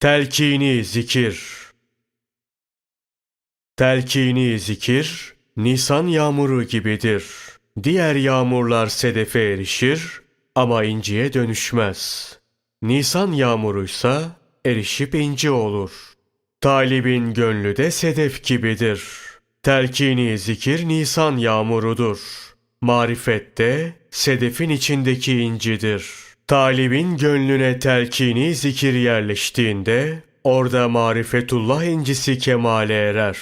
Telkini zikir Telkini zikir, Nisan yağmuru gibidir. Diğer yağmurlar sedefe erişir ama inciye dönüşmez. Nisan yağmuruysa erişip inci olur. Talibin gönlü de sedef gibidir. Telkini zikir Nisan yağmurudur. Marifette sedefin içindeki incidir. Talibin gönlüne telkini zikir yerleştiğinde orada marifetullah incisi kemale erer.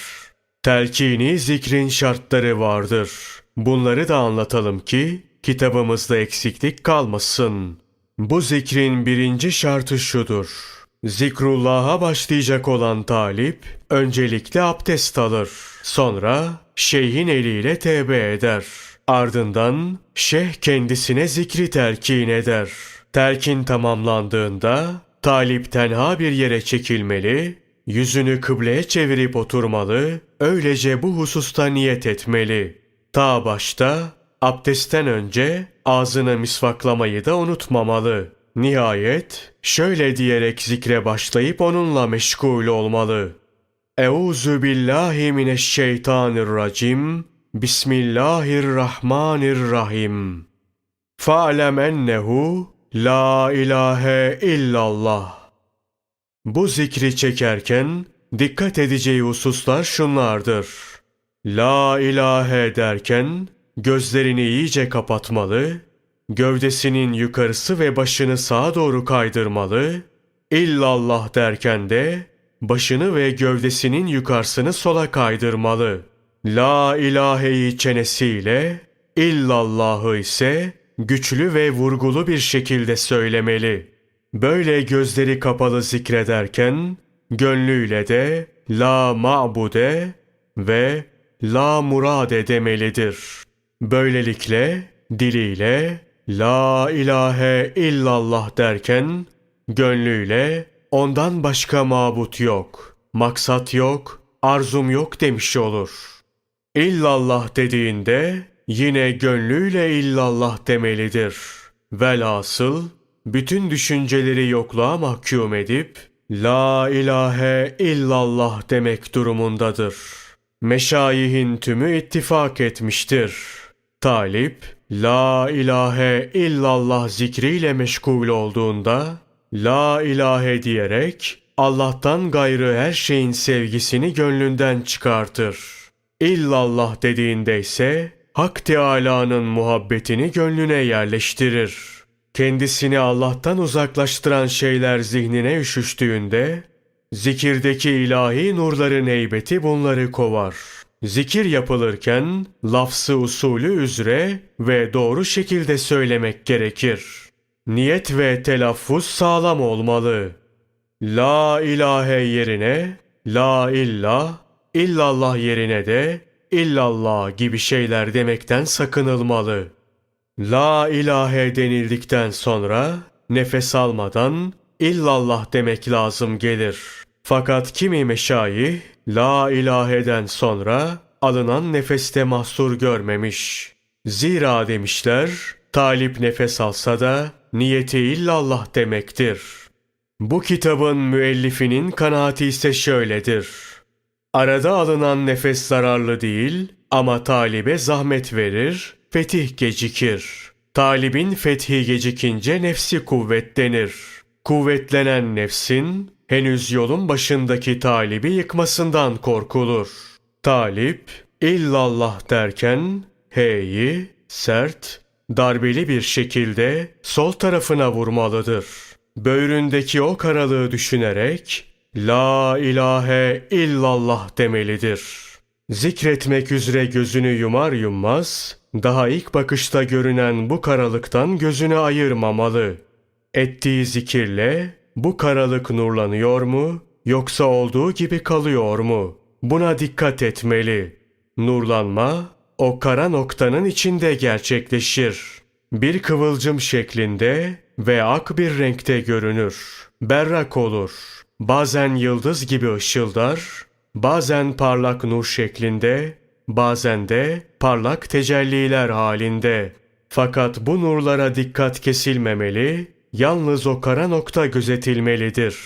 Telkini zikrin şartları vardır. Bunları da anlatalım ki kitabımızda eksiklik kalmasın. Bu zikrin birinci şartı şudur. Zikrullah'a başlayacak olan talip öncelikle abdest alır. Sonra şeyhin eliyle tevbe eder. Ardından şeyh kendisine zikri telkin eder. Telkin tamamlandığında talip tenha bir yere çekilmeli, yüzünü kıbleye çevirip oturmalı, öylece bu hususta niyet etmeli. Ta başta abdestten önce ağzını misvaklamayı da unutmamalı. Nihayet şöyle diyerek zikre başlayıp onunla meşgul olmalı. Euzu billahi mineşşeytanirracim. Bismillahirrahmanirrahim. Fa'lem ennehu la ilahe illallah. Bu zikri çekerken dikkat edeceği hususlar şunlardır. La ilahe derken gözlerini iyice kapatmalı, gövdesinin yukarısı ve başını sağa doğru kaydırmalı, illallah derken de başını ve gövdesinin yukarısını sola kaydırmalı. La ilaheyi çenesiyle, illallahı ise güçlü ve vurgulu bir şekilde söylemeli. Böyle gözleri kapalı zikrederken, gönlüyle de la ma'bude ve la murade demelidir. Böylelikle diliyle la ilahe illallah derken, gönlüyle ondan başka mabut yok, maksat yok, arzum yok demiş olur. İllallah dediğinde yine gönlüyle illallah demelidir. Velhasıl bütün düşünceleri yokluğa mahkum edip La ilahe illallah demek durumundadır. Meşayihin tümü ittifak etmiştir. Talip, La ilahe illallah zikriyle meşgul olduğunda, La ilahe diyerek Allah'tan gayrı her şeyin sevgisini gönlünden çıkartır. İllallah dediğinde ise Hak Teâlâ'nın muhabbetini gönlüne yerleştirir. Kendisini Allah'tan uzaklaştıran şeyler zihnine üşüştüğünde, zikirdeki ilahi nurların heybeti bunları kovar. Zikir yapılırken lafzı usulü üzere ve doğru şekilde söylemek gerekir. Niyet ve telaffuz sağlam olmalı. La ilahe yerine la illah, illallah yerine de illallah gibi şeyler demekten sakınılmalı. La ilahe denildikten sonra nefes almadan illallah demek lazım gelir. Fakat kimi meşayih la ilaheden sonra alınan nefeste mahsur görmemiş. Zira demişler talip nefes alsa da niyeti illallah demektir. Bu kitabın müellifinin kanaati ise şöyledir. Arada alınan nefes zararlı değil ama talibe zahmet verir, fetih gecikir. Talibin fethi gecikince nefsi kuvvetlenir. Kuvvetlenen nefsin henüz yolun başındaki talibi yıkmasından korkulur. Talip illallah derken heyi sert, darbeli bir şekilde sol tarafına vurmalıdır. Böğründeki o karalığı düşünerek La ilahe illallah demelidir. Zikretmek üzere gözünü yumar yummaz, daha ilk bakışta görünen bu karalıktan gözünü ayırmamalı. Ettiği zikirle bu karalık nurlanıyor mu yoksa olduğu gibi kalıyor mu? Buna dikkat etmeli. Nurlanma o kara noktanın içinde gerçekleşir. Bir kıvılcım şeklinde ve ak bir renkte görünür. Berrak olur. Bazen yıldız gibi ışıldar, bazen parlak nur şeklinde, bazen de parlak tecelliler halinde. Fakat bu nurlara dikkat kesilmemeli, yalnız o kara nokta gözetilmelidir.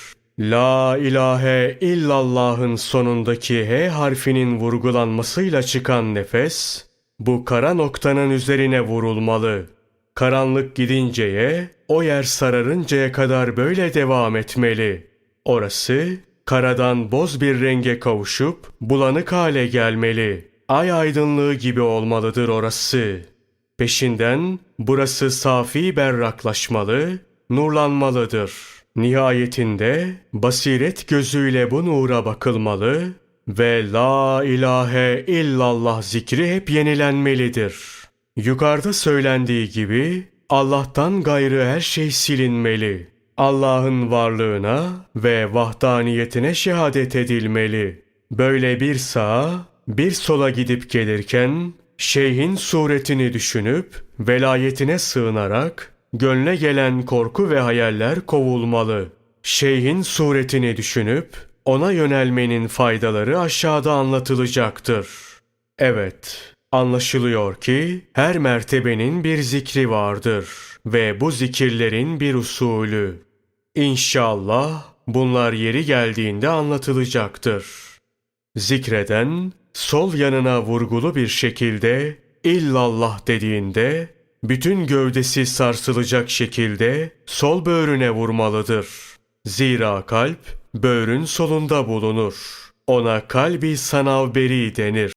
La ilahe illallah'ın sonundaki H harfinin vurgulanmasıyla çıkan nefes, bu kara noktanın üzerine vurulmalı. Karanlık gidinceye, o yer sararıncaya kadar böyle devam etmeli. Orası, karadan boz bir renge kavuşup, bulanık hale gelmeli. Ay aydınlığı gibi olmalıdır orası. Peşinden burası safi berraklaşmalı, nurlanmalıdır. Nihayetinde basiret gözüyle bu nura bakılmalı ve la ilahe illallah zikri hep yenilenmelidir. Yukarıda söylendiği gibi Allah'tan gayrı her şey silinmeli. Allah'ın varlığına ve vahdaniyetine şehadet edilmeli. Böyle bir sağa, bir sola gidip gelirken şeyhin suretini düşünüp velayetine sığınarak gönle gelen korku ve hayaller kovulmalı. Şeyhin suretini düşünüp ona yönelmenin faydaları aşağıda anlatılacaktır. Evet, anlaşılıyor ki her mertebenin bir zikri vardır ve bu zikirlerin bir usulü. İnşallah bunlar yeri geldiğinde anlatılacaktır. Zikreden sol yanına vurgulu bir şekilde illallah dediğinde bütün gövdesi sarsılacak şekilde sol böğrüne vurmalıdır. Zira kalp böğrün solunda bulunur. Ona kalbi sanavberi denir.